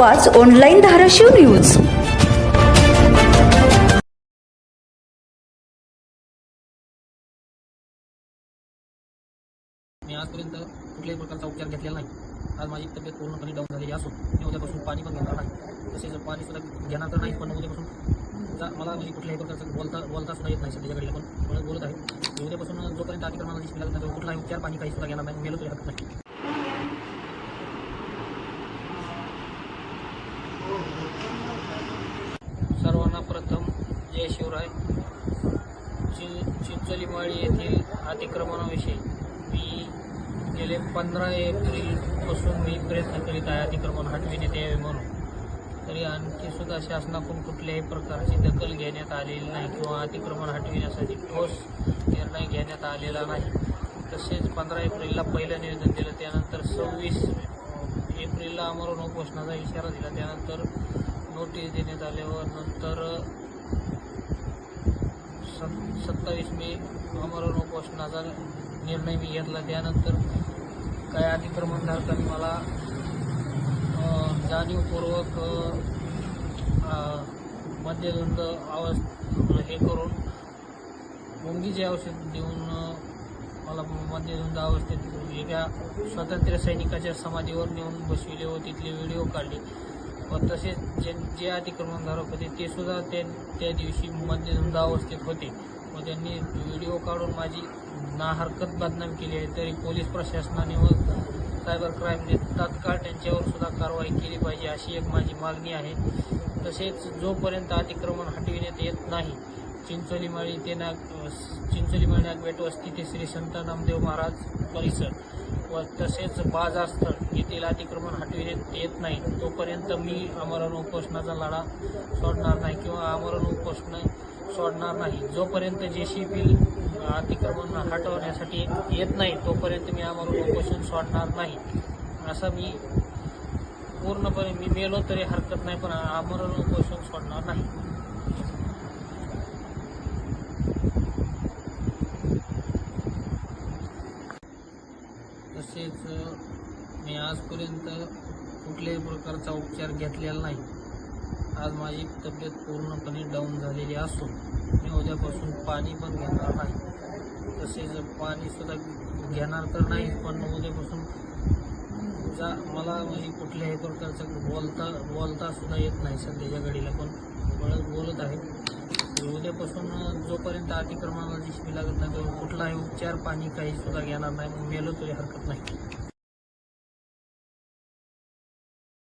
आवाज online Dharashiv news मी आजपर्यंत कुठल्याही प्रकारचा उपचार घेतलेला नाही. आज माझी तब्येत पूर्णपणे डाऊन झालेली असून मी उद्यापासून पाणी पण घेणार नाही. तसेच पाणी सुद्धा घेणार तर नाही पण उद्यापासून मला म्हणजे कुठल्याही प्रकारचं बोलता बोलता सुद्धा येत नाही सध्याकडे पण. बोलत आहे. उद्यापासून जोपर्यंत अतिक्रमणाला दिसली लागत कुठलाही उपचार पाणी काही सुद्धा घेणार नाही. मेलो तरी हरकत नाही. जय शिवराय चि चिंचोलीमाळी येथील अतिक्रमणाविषयी. मी गेले पंधरा एप्रिलपासून मी प्रयत्न करीत आहे अतिक्रमण हटविण्यात यावे म्हणून. तरी आणखी सुद्धा शासनाकडून कुठल्याही प्रकारची दखल घेण्यात आलेली नाही किंवा अतिक्रमण हटविण्यासाठी ठोस निर्णय घेण्यात आलेला नाही. तसेच पंधरा एप्रिलला पहिलं निवेदन दिलं त्यानंतर सव्वीस एप्रिलला आमरण उपोषणाचा इशारा दिला त्यानंतर नोटीस देण्यात आल्यावर नंतर सत सत्तावीस मे अमरण उपोषणाचा निर्णय मी घेतला. त्यानंतर काही अतिक्रमणधारकांनी मला जाणीवपूर्वक मद्यधुंद आवाज हे करून मुंगीचे औषध देऊन मला मद्यधुंद अवस्थेत एका स्वातंत्र्य सैनिकाच्या समाधीवर नेऊन बसविले व तिथले व्हिडिओ काढले. व तसेच जे जे अतिक्रमणधारक होते ते सुद्धा ते त्या दिवशी मद्यधुंद अवस्थेत होते. व त्यांनी व्हिडिओ काढून माझी नाहरकत बदनाम केली आहे तरी पोलीस प्रशासनाने व सायबर क्राईमने तात्काळ त्यांच्यावर सुद्धा कारवाई केली पाहिजे अशी एक माझी मागणी आहे. तसेच जोपर्यंत अतिक्रमण हटविण्यात येत नाही चिंचोलीमाळी ते नाग चिंचोलीमाळी नागबेट वस्ती ते श्री संत नामदेव महाराज परिसर. व तसेच बाजारस्थळ येथील अतिक्रमण हटविण्यात येत नाही तोपर्यंत मी आमरण उपोषणाचा लढा सोडणार नाही किंवा आमरण उपोषण सोडणार नाही. जोपर्यंत जे सी पी अतिक्रमण हटवण्यासाठी येत नाही तोपर्यंत मी आमरण उपोषण सोडणार नाही. असं मी पूर्णपणे मी मेलो तरी हरकत नाही पण आमरण उपोषण सोडणार नाही. तसेच मी आजपर्यंत कुठल्याही प्रकारचा उपचार घेतलेला नाही. आज माझी तब्येत पूर्णपणे डाऊन झालेली असून मी उद्यापासून पाणी पण घेणार नाही. तसेच पाणीसुद्धा घेणार तर नाही पण उद्यापासून जा मला म्हणजे कुठल्याही प्रकारचं बोलता बोलता सुद्धा येत नाही सध्याच्या घडीला पण बळत बोलत आहे. आता अतिक्रमणाला दिसवी लागत नाही. कुठलाही उपचार पाणी काही सुद्धा घेणार नाही. मेलो तरी हरकत नाही.